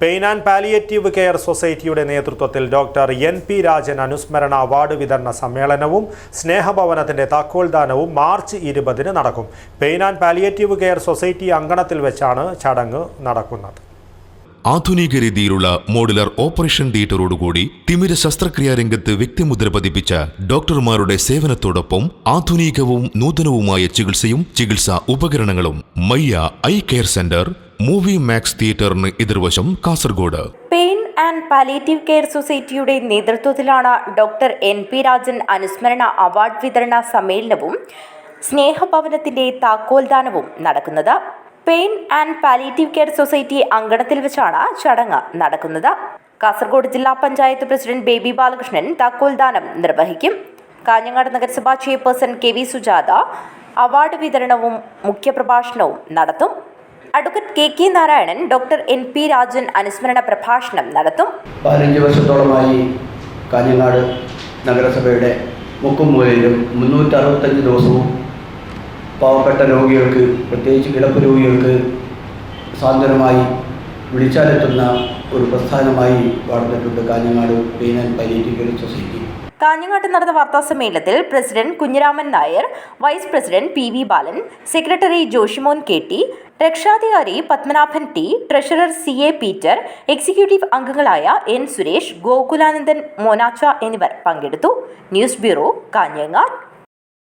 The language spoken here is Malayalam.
പെയിൻ ആൻഡ് പാലിയേറ്റീവ് കെയർ സൊസൈറ്റിയുടെ നേതൃത്വത്തിൽ ഡോക്ടർ എൻ പി രാജൻ അനുസ്മരണ അവാർഡ് വിതരണ സമ്മേളനവും സ്നേഹഭവനത്തിന്റെ താക്കോൽദാനവും മാർച്ച് ഇരുപതിന് നടക്കും. Pain and palliative care society അങ്കണത്തിൽ വെച്ചാണ് ചടങ്ങ് നടക്കുന്നത്. ആധുനിക രീതിയിലുള്ള മോഡുലർ ഓപ്പറേഷൻ തിയേറ്ററോടുകൂടി തിമിര ശസ്ത്രക്രിയാ രംഗത്ത് വ്യക്തിമുദ്ര പതിപ്പിച്ച ഡോക്ടർമാരുടെ സേവനത്തോടൊപ്പം ആധുനികവും നൂതനവുമായ ചികിത്സയും ചികിത്സാ ഉപകരണങ്ങളും Mayya eye care centre movie max തിയേറ്ററിന് എതിർവശം Kasaragod. Pain and palliative care സൊസൈറ്റിയുടെ നേതൃത്വത്തിലാണ് ഡോക്ടർ എൻ പി രാജൻ അനുസ്മരണ അവാർഡ് വിതരണ സമ്മേളനവും സ്നേഹഭവനത്തിന്റെ താക്കോൽദാനവും നടക്കുന്നത്. Pain and palliative care society അങ്കണത്തിൽ വെച്ചാണ് ചടങ്ങ് നടക്കുന്നത്. കാസർഗോഡ് ജില്ലാ പഞ്ചായത്ത് പ്രസിഡന്റ് ബേബി ബാലകൃഷ്ണൻ താക്കോൽദാനം നിർവഹിക്കും. കാഞ്ഞങ്ങാട് നഗരസഭാ chairperson K V Sujatha award വിതരണവും മുഖ്യപ്രഭാഷണവും നടത്തും. Advocate K K Narayanan doctor N P Rajan അനുസ്മരണ പ്രഭാഷണം നടത്തും. പതിനഞ്ച് വർഷത്തോളമായി കാഞ്ഞങ്ങാട് നഗരസഭയുടെ മുക്കും മൂലയിലും മുന്നൂറ്റി അറുപത്തഞ്ച് ദിവസവും പാവപ്പെട്ട രോഗികൾക്ക് പ്രത്യേകിച്ച് കിടപ്പ് രോഗികൾക്ക് സാന്ത്വനമായി വിളിച്ചാലെത്തുന്ന ഒരു പ്രസ്ഥാനമായി വളർന്നിട്ടുണ്ട് Kanhangad pain and palliative society. കാഞ്ഞങ്ങാട്ട് നടന്ന വാർത്താ സമ്മേളനത്തിൽ president Kunhiraman Nair vice president P V Balan secretary Joshimon K T രക്ഷാധികാരി Padmanabhan T treasurer C A Peter executive അംഗങ്ങളായ എൻ സുരേഷ് ഗോകുലാനന്ദൻ മോനാച്ച എന്നിവർ പങ്കെടുത്തു. News bureau Kanhangad.